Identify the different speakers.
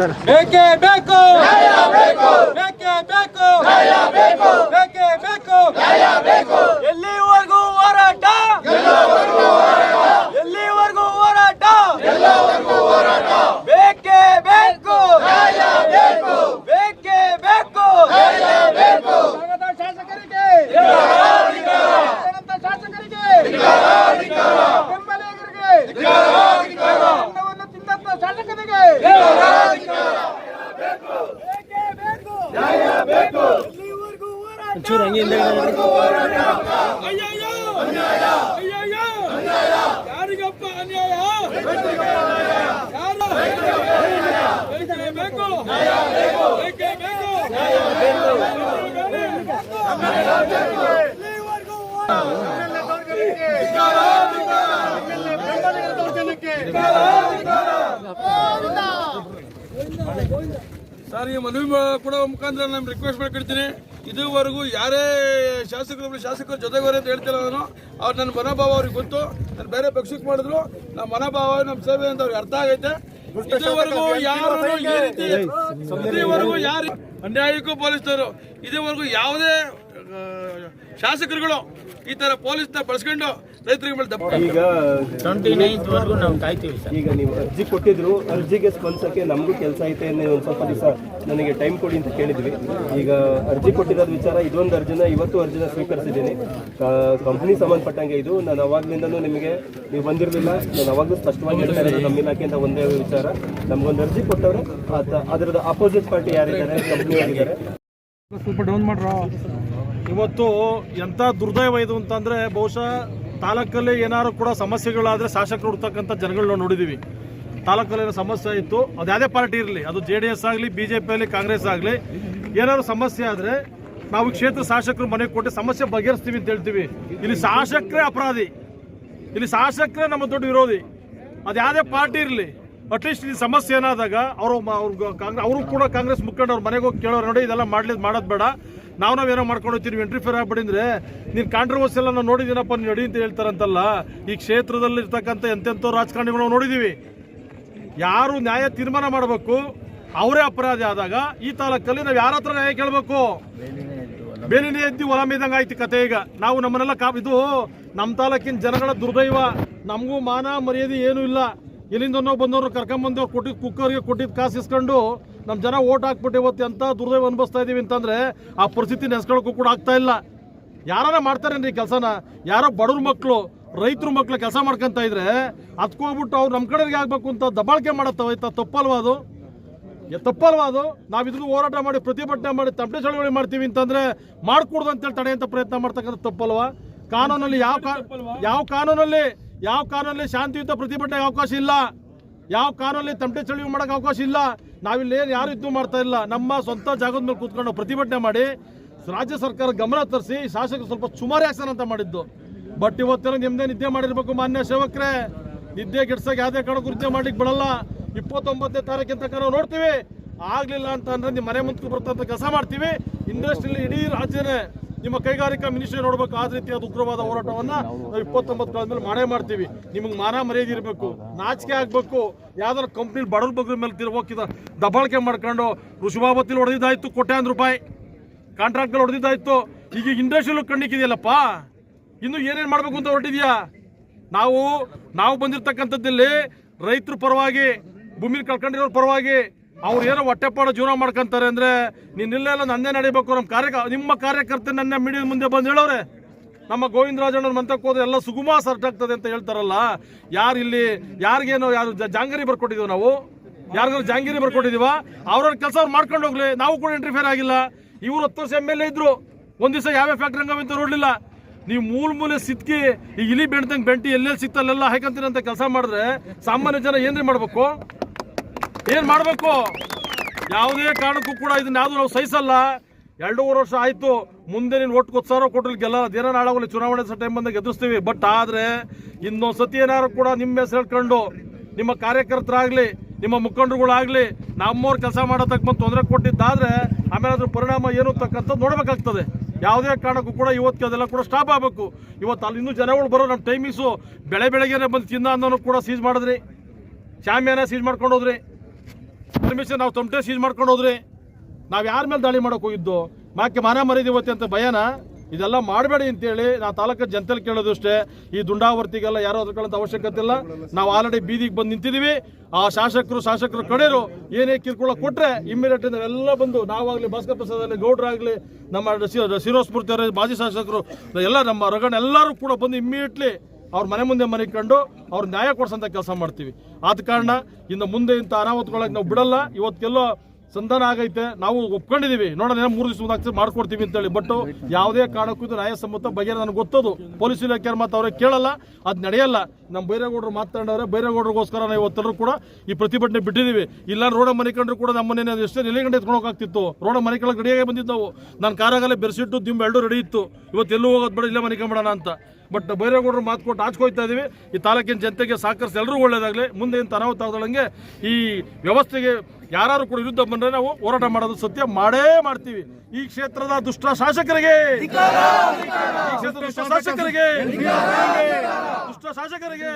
Speaker 1: ನಮಸ್ಕಾರ
Speaker 2: ಬೇಕೇ? ಬೇಕು. ಬೇಕೇ? ಬೇಕು. ಬೇಕೇ? ಬೇಕು. ಎಲ್ಲಿವರೆಗೂ ಹೋರಾಟ ಎಲ್ಲಿವರೆಗೂ ಹೋರಾಟ ಬೇಕೇ ಬೇಕು ಬೇಕೇ ಬೇಕು ನಗರದ ಶಾಸಕರಿಗೆ ನಗರದ ಶಾಸಕರಿಗೆ ಬೆಂಬಲಿಗರಿಗೆ ಅನ್ನವನ್ನು ತಿಂದಂತ ಶಾಸಕರಿಗೆ ಬೇಕೇ ಬೇಕು ಎಲ್ಲಿವರೆಗೂ ಹೋರಾಟ
Speaker 1: ಒಂಚೂರು ಹಂಗೆ ಹಿಂದೆ
Speaker 2: ಯಾರಿಗಪ್ಪ ಅನ್ಯಾಯ
Speaker 3: ಸರ್ ಈ ಮನವಿ ಕೂಡ ಮುಖಾಂತರ ನಾನು ರಿಕ್ವೆಸ್ಟ್ ಮಾಡ್ಕೊಳ್ತೀನಿ ಇದುವರೆಗೂ ಯಾರೇ ಶಾಸಕರು ಶಾಸಕರ ಜೊತೆಗೋರೆ ಅಂತ ಹೇಳ್ತಿಲ್ಲ ನಾನು. ಅವ್ರು ನನ್ನ ಮನೋಭಾವ ಅವ್ರಿಗೆ ಗೊತ್ತು. ನಾನು ಬೇರೆ ಪಕ್ಷಕ್ಕೆ ಮಾಡಿದ್ರು. ನಮ್ಮ ಮನೋಭಾವ ನಮ್ಮ ಸೇವೆ ಅಂತ ಅವ್ರಿಗೆ ಅರ್ಥ ಆಗೈತೆ. ಇದುವರೆಗೂ ಯಾರು ಈ ರೀತಿ ಇದುವರೆಗೂ ಯಾರು ಅನ್ಯಾಯಕ್ಕೂ ಪೊಲೀಸರು ಇದುವರೆಗೂ ಯಾವುದೇ ಶಾಸಕರುಗಳು ಈ ತರ ಪೊಲೀಸ್ನ ಬಳಸ್ಕೊಂಡು ರೈತರಿಗೆ ಮೇಲೆ ದಪ್ಪ
Speaker 4: ಈಗ
Speaker 1: ಟ್ವೆಂಟಿ ನಾವು ಕಾಯ್ತೀವಿ ಸರ್.
Speaker 4: ಈಗ ನೀವು ಅರ್ಜಿ ಕೊಟ್ಟಿದ್ರು ಅರ್ಜಿಗೆ ಸ್ಪಂದಿಸಕ್ಕೆ ನಮಗೂ ಕೆಲಸ ಐತೆ ಅನ್ನೋ ಒಂದು ಸ್ವಲ್ಪ ದಿವಸ ನನಗೆ ಟೈಮ್ ಕೊಡಿ ಅಂತ ಕೇಳಿದ್ವಿ. ಈಗ ಅರ್ಜಿ ಕೊಟ್ಟಿರೋದು ವಿಚಾರ ಇದೊಂದು ಅರ್ಜಿನ ಇವತ್ತು ಅರ್ಜಿನ ಸ್ವೀಕರಿಸಿದ್ದೀನಿ. ಕಂಪ್ನಿ ಸಂಬಂಧಪಟ್ಟಂಗೆ ಇದು. ನಾನು ಅವಾಗ್ಲಿಂದನೂ ನಿಮಗೆ ನೀವು ಬಂದಿರಲಿಲ್ಲ. ನಾನು ಅವಾಗಲೂ ಸ್ಪಷ್ಟವಾಗಿ ಹೇಳ್ತಾ ಇರೋದು ನಮ್ಮ ಇಲಾಖೆಯಿಂದ ಒಂದೇ ವಿಚಾರ. ನಮ್ಗೊಂದು ಅರ್ಜಿ ಕೊಟ್ಟವರು ಅದ- ಅದರದ ಅಪೋಸಿಟ್ ಪಾರ್ಟಿ ಯಾರಿದ್ದಾರೆ ಕಂಪ್ನಿ ಯಾರಿದ್ದಾರೆ?
Speaker 5: ಸ್ವಲ್ಪ ಡೌನ್ ಮಾಡ್ರ? ಇವತ್ತು ಎಂಥ ದುರ್ದೈವ ಇದು ಅಂತಂದರೆ ಬಹುಶಃ ತಾಲೂಕಲ್ಲಿ ಏನಾದ್ರು ಕೂಡ ಸಮಸ್ಯೆಗಳಾದರೆ ಶಾಸಕರು ಹುಡ್ತಕ್ಕಂಥ ಜನಗಳನ್ನ ನೋಡಿದೀವಿ. ತಾಲೂಕಲ್ಲಿ ಏನೋ ಸಮಸ್ಯೆ ಇತ್ತು, ಅದು ಯಾವುದೇ ಪಾರ್ಟಿ ಇರಲಿ, ಅದು ಜೆ ಡಿ ಎಸ್ ಆಗಲಿ, ಬಿ ಜೆ ಕಾಂಗ್ರೆಸ್ ಆಗಲಿ, ಏನಾದ್ರು ಸಮಸ್ಯೆ ಆದರೆ ನಾವು ಕ್ಷೇತ್ರ ಶಾಸಕರು ಮನೆಗೆ ಕೊಟ್ಟು ಸಮಸ್ಯೆ ಬಗೆಹರಿಸ್ತೀವಿ ಅಂತ ಹೇಳ್ತೀವಿ. ಇಲ್ಲಿ ಶಾಸಕರೇ ಅಪರಾಧಿ. ಇಲ್ಲಿ ಶಾಸಕರೇ ನಮ್ಮ ದೊಡ್ಡ ವಿರೋಧಿ. ಅದು ಯಾವುದೇ ಪಾರ್ಟಿ ಇರಲಿ ಅಟ್ಲೀಸ್ಟ್ ಈ ಸಮಸ್ಯೆ ಏನಾದಾಗ ಅವರು ಕಾಂಗ್ರೆಸ್ ಅವರು ಕೂಡ ಕಾಂಗ್ರೆಸ್ ಮುಖಂಡ ಅವ್ರ ಮನೆಗೆ ಹೋಗಿ ಕೇಳೋರು ನೋಡಿ, ಇದೆಲ್ಲ ಮಾಡಲಿ ಮಾಡೋದು ಬೇಡ. ನಾವು ನಾವೇನೋ ಮಾಡ್ಕೊಂಡು ಹೋಗ್ತೀವಿ ಎಂಟ್ರಿ ಆಗ್ಬಿಡಿ ಅಂದ್ರೆ ನೀನು ಕಾಂಟ್ರವರ್ಸಿ ಎಲ್ಲ ನಾವು ನೋಡಿದ್ದೀನಪ್ಪ, ನೀನು ನಡಿ ಅಂತ ಹೇಳ್ತಾರಂತಲ್ಲ. ಈ ಕ್ಷೇತ್ರದಲ್ಲಿ ಇರ್ತಕ್ಕಂಥ ಎಂತೆಂಥೋ ರಾಜಕಾರಣಿಗಳು ನಾವು ನೋಡಿದ್ದೀವಿ. ಯಾರು ನ್ಯಾಯ ತೀರ್ಮಾನ ಮಾಡಬೇಕು, ಅವರೇ ಅಪರಾಧಿ ಆದಾಗ ಈ ತಾಲೂಕಲ್ಲಿ ನಾವು ಯಾರ ಹತ್ರ ನ್ಯಾಯ ಕೇಳಬೇಕು? ಬೇಲಿನೇ ಎದ್ದು ಹೊಲ ಆಯ್ತು ಕತೆ ಈಗ. ನಾವು ನಮ್ಮನ್ನೆಲ್ಲ ಕಾ ಇದು ನಮ್ಮ ತಾಲೂಕಿನ ಜನಗಳ ದುರ್ದೈವ. ನಮಗೂ ಮಾನ ಮರ್ಯಾದೆ ಏನೂ ಇಲ್ಲ. ಎಲ್ಲಿಂದ ಬಂದವರು ಕರ್ಕೊಂಬಂದವ್ರು ಕೊಟ್ಟಿದ್ದು ಕುಕ್ಕರ್ಗೆ ಕೊಟ್ಟಿದ್ದು ಕಾಸು ಇಸ್ಕೊಂಡು ನಮ್ಮ ಜನ ಓಟ್ ಹಾಕ್ಬಿಟ್ಟು ಇವತ್ತು ಎಂಥ ದುರ್ದೈವ ಅನುಭವಿಸ್ತಾ ಇದ್ದೀವಿ ಅಂತಂದರೆ ಆ ಪರಿಸ್ಥಿತಿ ನೆನೆಸ್ಕೊಳ್ಳೋಕ್ಕೂ ಕೂಡ ಆಗ್ತಾ ಇಲ್ಲ. ಯಾರಾರ ಮಾಡ್ತಾರೇನ್ರಿ ಕೆಲಸನ? ಯಾರೋ ಬಡವ್ರ ಮಕ್ಕಳು ರೈತರ ಮಕ್ಕಳು ಕೆಲಸ ಮಾಡ್ಕೊಂತ ಇದ್ರೆ ಅದ್ಕೋಗ್ಬಿಟ್ಟು ಅವ್ರು ನಮ್ಮ ಕಡೆಗೆ ಆಗಬೇಕು ಅಂತ ದಬ್ಬಾಳಿಕೆ ಮಾಡತ್ತವ ತಪ್ಪಲ್ವಾ ಅದು? ತಪ್ಪಲ್ವಾ ಅದು? ನಾವು ಇದ್ರೂ ಹೋರಾಟ ಮಾಡಿ, ಪ್ರತಿಭಟನೆ ಮಾಡಿ ತಪ್ಪೆ ಚಳವಳಿ ಮಾಡ್ತೀವಿ ಅಂತಂದ್ರೆ ಮಾಡ್ಕೂಡ್ದು ಅಂತೇಳಿ ತಡೆಯಂತ ಪ್ರಯತ್ನ ಮಾಡ್ತಕ್ಕಂಥ ತಪ್ಪಲ್ವಾ? ಕಾನೂನಲ್ಲಿ ಯಾವ ಯಾವ ಕಾನೂನಲ್ಲಿ ಯಾವ ಕಾನೂನಲ್ಲಿ ಶಾಂತಿಯುತ ಪ್ರತಿಭಟನೆಗೆ ಅವಕಾಶ ಇಲ್ಲ. ಯಾವ ಕಾನೂನಲ್ಲಿ ತಮಟೆ ಚಳವಳಿ ಮಾಡೋಕೆ ಅವಕಾಶ ಇಲ್ಲ. ನಾವಿಲ್ಲಿ ಏನು ಯಾರು ಇದ್ದು ಮಾಡ್ತಾ ಇಲ್ಲ. ನಮ್ಮ ಸ್ವಂತ ಜಾಗದ ಮೇಲೆ ಕೂತ್ಕೊಂಡು ಪ್ರತಿಭಟನೆ ಮಾಡಿ ರಾಜ್ಯ ಸರ್ಕಾರ ಗಮನ ತರಿಸಿ ಶಾಸಕರು ಸ್ವಲ್ಪ ಸುಮಾರು ಆಕ್ಷನ್ ಅಂತ ಮಾಡಿದ್ದು. ಬಟ್ ಇವತ್ತೇನು ನಿಮ್ದೇ ನಿದ್ದೆ ಮಾಡಿರ್ಬೇಕು ಮಾನ್ಯ ಸೇವಕರೇ. ನಿದ್ದೆ ಗಿಡ್ಸಕ್ಕೆ ಯಾವುದೇ ಕಾರಣಕ್ಕೂ ನಿದ್ದೆ ಮಾಡ್ಲಿಕ್ಕೆ ಬಿಡಲ್ಲ. ಇಪ್ಪತ್ತೊಂಬತ್ತನೇ ತನಕ ನಾವು ನೋಡ್ತೀವಿ. ಆಗ್ಲಿಲ್ಲ ಅಂತ ಅಂದ್ರೆ ನಿಮ್ಮ ಮನೆ ಮುಂದಕ್ಕೆ ಬರ್ತಂತ ಕೆಲಸ ಮಾಡ್ತೀವಿ. ಇಂಡಸ್ಟ್ರಿಯಲ್ಲಿ ಇಡೀ ರಾಜ್ಯನೇ ನಿಮ್ಮ ಕೈಗಾರಿಕಾ ಮಿನಿಸ್ಟ್ರಿ ನೋಡ್ಬೇಕು, ಆ ರೀತಿಯಾದ ಉಗ್ರವಾದ ಹೋರಾಟವನ್ನ ನಾವು ಇಪ್ಪತ್ತೊಂಬತ್ತು ಮೇಲೆ ಮಾಡೇ ಮಾಡ್ತೀವಿ. ನಿಮಗೆ ಮಾನ ಮರ್ಯಾದೆ ಇರಬೇಕು, ನಾಚಿಕೆ ಆಗ್ಬೇಕು. ಯಾವ್ದಾರ ಕಂಪ್ನಿ ಬಡವ್ರ ಬಗ್ಗೆ ಮೇಲೆ ತಿರ್ಬೋಕಿದ ದಬಾಳಿಕೆ ಮಾಡ್ಕೊಂಡು ಋಷಭಾವತಿಲಿ ಹೊಡೆದಿದ್ದಾಯ್ತು ಕೋಟ್ಯಾಂತರ ರೂಪಾಯಿ. ಕಾಂಟ್ರಾಕ್ಟ್ಗಳು ಹೊಡೆದಿದ್ದಾಯ್ತು. ಈಗ ಇಂಡಸ್ಟ್ರಿಯಲ್ಲೂ ಕಣ್ಣಿಕ್ಕಿದೆಯಲ್ಲಪ್ಪ? ಇನ್ನು ಏನೇನು ಮಾಡಬೇಕು ಅಂತ ಹೊರಟಿದ್ಯಾ? ನಾವು ನಾವು ಬಂದಿರತಕ್ಕಂಥದ್ದಲ್ಲಿ ರೈತರ ಪರವಾಗಿ ಭೂಮಿ ಕಳ್ಕೊಂಡಿರೋ ಪರವಾಗಿ ಅವ್ರು ಏನೋ ಹೊಟ್ಟೆಪಾಡು ಜೀವನ ಮಾಡ್ಕೊಂತಾರೆ ಅಂದ್ರೆ ನೀನ್ ಇಲ್ಲೆಲ್ಲ ನಂದೇ ನಡಿಬೇಕು ನಮ್ಮ ಕಾರ್ಯ ನಿಮ್ಮ ಕಾರ್ಯಕರ್ತ ನನ್ನ ಮೀಡಿಯಾ ಮುಂದೆ ಬಂದು ಹೇಳೋರೆ. ನಮ್ಮ ಗೋವಿಂದರಾಜಣ್ಣವ್ರ ಮಂತಕ್ಕೆ ಹೋದ್ರೆ ಎಲ್ಲ ಸುಗುಮ ಸರ್ಟ್ ಆಗ್ತದೆ ಅಂತ ಹೇಳ್ತಾರಲ್ಲ, ಯಾರು ಇಲ್ಲಿ, ಯಾರಿಗೇನೋ ಯಾರು ಜಾಂಗರಿ ಬರ್ಕೊಟ್ಟಿದ್ದೀವಿ ನಾವು? ಯಾರಿಗಾರು ಜಾಂಗಿರಿ ಬರ್ಕೊಟ್ಟಿದೀವ? ಅವ್ರವ್ರ ಕೆಲಸ ಅವ್ರು ಮಾಡ್ಕೊಂಡು ಹೋಗ್ಲಿ, ನಾವು ಕೂಡ ಇಂಟರ್ಫಿಯರ್ ಆಗಿಲ್ಲ. ಇವ್ರು ಹತ್ತು ವರ್ಷ ಎಂ ಎಲ್ ಎ ಇದ್ರು. ಒಂದ್ ದಿವಸ ಯಾವ್ಯಾವ ಫ್ಯಾಕ್ಟ್ರಿ ಹಂಗವೆ ಅಂತ ನೋಡ್ಲಿಲ್ಲ. ನೀವು ಮೂಲ ಮೂಲೆ ಸಿದ್ಕಿ ಈ ಇಲಿ ಬೆಂಡ್ದಂಗೆ ಬೆಂಟಿ ಎಲ್ಲೆಲ್ಲಿ ಸಿಕ್ತಲ್ಲೆಲ್ಲ ಹಾಕಂತೀರಂತ ಕೆಲಸ ಮಾಡಿದ್ರೆ ಸಾಮಾನ್ಯ ಜನ ಏನ್ರಿ ಮಾಡ್ಬೇಕು? ಏನ್ ಮಾಡ್ಬೇಕು? ಯಾವುದೇ ಕಾರಣಕ್ಕೂ ಕೂಡ ಇದನ್ನ ಯಾವ್ದು ನಾವು ಸಹಿಸಲ್ಲ. ಎರಡೂವರೆ ವರ್ಷ ಆಯ್ತು, ಮುಂದೆ ನೀನು ಒಟ್ಟು ಕೊತ್ತು ಕೊಟ್ಟಲ್ಲಿ ಗೆಲ್ಲ, ದಿನ ನಾಳೆ ಚುನಾವಣೆ ಟೈಮ್ ಬಂದಾಗ ಎದುರಿಸ್ತೀವಿ. ಬಟ್ ಆದ್ರೆ ಇನ್ನೊಂದು ಸತಿ ಏನಾದ್ರು ಕೂಡ ನಿಮ್ಮ ಹೆಸರು ಹೇಳ್ಕೊಂಡು, ನಿಮ್ಮ ಕಾರ್ಯಕರ್ತರಾಗ್ಲಿ, ನಿಮ್ಮ ಮುಖಂಡರುಗಳಾಗ್ಲಿ, ನಮ್ಮವ್ರ ಕೆಲಸ ಮಾಡೋದಕ್ಕೆ ಬಂದು ತೊಂದರೆ ಕೊಟ್ಟಿದ್ದಾದ್ರೆ, ಆಮೇಲೆ ಅದ್ರ ಪರಿಣಾಮ ಏನು ತಕ್ಕಂಥ ನೋಡ್ಬೇಕಾಗ್ತದೆ. ಯಾವುದೇ ಕಾರಣಕ್ಕೂ ಕೂಡ ಇವತ್ತು ಅದೆಲ್ಲ ಕೂಡ ಸ್ಟಾಪ್ ಆಗಬೇಕು. ಇವತ್ತು ಅಲ್ಲಿ ಇನ್ನೂ ಜನಗಳು ಬರೋ ನಮ್ಮ ಟೈಮಿಂಗ್ಸು ಬೆಳೆ ಬೆಳಗ್ಗೆನೆ ಬಂದು ತಿನ್ನ ಅನ್ನೋನು ಕೂಡ ಸೀಸ್ ಮಾಡಿದ್ರಿ. ಶಾಮಿಯಾನ ಸೀಸ್ ಮಾಡ್ಕೊಂಡು ಹೋದ್ರಿ. ಪರ್ಮಿಷನ್ ನಾವು ತಮಟೆ ಸೀಜ್ ಮಾಡ್ಕೊಂಡು ಹೋದ್ರಿ ನಾವು ಯಾರ ಮೇಲೆ ದಾಳಿ ಮಾಡೋಕೆ ಹೋಗಿದ್ದು ಮಾಕೆ ಮಾನ ಮರಿದೀವತ್ತೆ ಅಂತ ಭಯನ ಇದೆಲ್ಲ ಮಾಡಬೇಡಿ ಅಂತೇಳಿ ನಾವು ತಾಲೂಕು ಕೇಳೋದು ಅಷ್ಟೇ ಈ ದುಂಡಾವರ್ತಿಗೆಲ್ಲ ಯಾರೋ ಅದ್ಕೊಳ್ಳೋಂಥ ಅವಶ್ಯಕತೆ ಇಲ್ಲ ನಾವು ಆಲ್ರೆಡಿ ಬೀದಿಗೆ ಬಂದು ನಿಂತಿದ್ದೀವಿ ಆ ಶಾಸಕರು ಶಾಸಕರು ಕಡೆಯರು ಏನೇ ಕಿರ್ಕೊಳ್ಳೋ ಕೊಟ್ಟರೆ ಇಮ್ಮಿಡಿಯೇಟ್ ಎಲ್ಲ ಬಂದು ನಾವಾಗಲಿ ಭಾಸ್ಕರ್ ಪ್ರಸಾದ್ ಗೌಡ್ರಾಗಲಿ ನಮ್ಮ ಶಿರೋಸ್ಮೂರ್ತಿ ಅವರ ಮಾಜಿ ಶಾಸಕರು ಎಲ್ಲ ನಮ್ಮ ರಗಣ ಎಲ್ಲರೂ ಕೂಡ ಬಂದು ಇಮ್ಮಿಡಿಯೇಟ್ಲಿ ಅವ್ರ ಮನೆ ಮುಂದೆ ಮನೆ ಕಂಡು ಅವ್ರ ನ್ಯಾಯ ಕೊಡ್ಸಂತ ಕೆಲಸ ಮಾಡ್ತೀವಿ. ಆದ ಕಾರಣ ಇನ್ನು ಮುಂದೆ ಇಂಥ ಅನಾಹುತಗಳಾಗಿ ನಾವು ಬಿಡಲ್ಲ. ಇವತ್ತೆಲ್ಲೋ ಸಂಧಾನ ಆಗೈತೆ. ನಾವು ಒಪ್ಕೊಂಡಿದೀವಿ. ನೋಡೋಣ, ಮೂರು ದಿವಸ ಮಾಡ್ಕೊಡ್ತೀವಿ ಅಂತೇಳಿ. ಬಟ್ ಯಾವುದೇ ಕಾರಣಕ್ಕೂ ಇದು ನ್ಯಾಯಸಮ್ಮತ ಬಗ್ಗೆ ನನಗೆ ಗೊತ್ತದು. ಪೊಲೀಸ್ ಇಲಾಖೆ ಮಾತು ಅವ್ರಿಗೆ ಕೇಳಲ್ಲ. ಅದು ನಡೆಯಲ್ಲ. ನಮ್ಮ ಬೈರೇಗೌಡರು ಮಾತಾಡೋರೆ ಬೈರೇಗೌಡರಿಗೋಸ್ಕರ ನಾವು ಇವತ್ತೆಲ್ಲರೂ ಕೂಡ ಈ ಪ್ರತಿಭಟನೆ ಬಿಟ್ಟಿದ್ದೀವಿ ಇಲ್ಲ ರೋಡ ಮನೆ ಕಂಡ್ರು ಕೂಡ ನಮ್ಮನ್ನೇ ಎಷ್ಟೇ ನೆಲೆಗಂಡೆ ಆಗ್ತಿತ್ತು ರೋಡ ಮನೆ ಕೆಳಗೆ ರೆಡಿಯಾಗಿ ಬಂದಿದ್ದವು. ನಾನು ಕಾರಾಗಲೇ ಬೆರೆಸಿಟ್ಟು ದಿಂಬು ಎರಡು ರೆಡಿ ಇತ್ತು. ಇವತ್ತು ಎಲ್ಲೂ ಹೋಗೋದು ಬೇಡ, ಇಲ್ಲೇ ಮನೆ ಕಂಬಿಡೋಣ ಅಂತ. ಬಟ್ ಬೈರೇಗೌಡರು ಮಾತು ಕೊಟ್ಟು ಆಚ್ಕೋಯ್ತಾ ಇದೀವಿ. ಈ ತಾಲೂಕಿನ ಜನತೆಗೆ ಸಹಕರಿಸಿ ಎಲ್ಲರೂ ಒಳ್ಳೇದಾಗಲಿ. ಮುಂದೆ ಏನು ಅನಾಹುತ ಆಗದಂಗೆ ಈ ವ್ಯವಸ್ಥೆಗೆ ಯಾರು ಕೂಡ ವಿರುದ್ಧ ಬಂದರೆ ನಾವು ಹೋರಾಟ ಮಾಡೋದು ಸತ್ಯ ಮಾಡೇ ಮಾಡ್ತೀವಿ. ಈ ಕ್ಷೇತ್ರದ ದುಷ್ಟ ಶಾಸಕರಿಗೆ. ಈ ಕ್ಷೇತ್ರದ ಶಾಸಕರಿಗೆ. ದುಷ್ಟ ಶಾಸಕರಿಗೆ.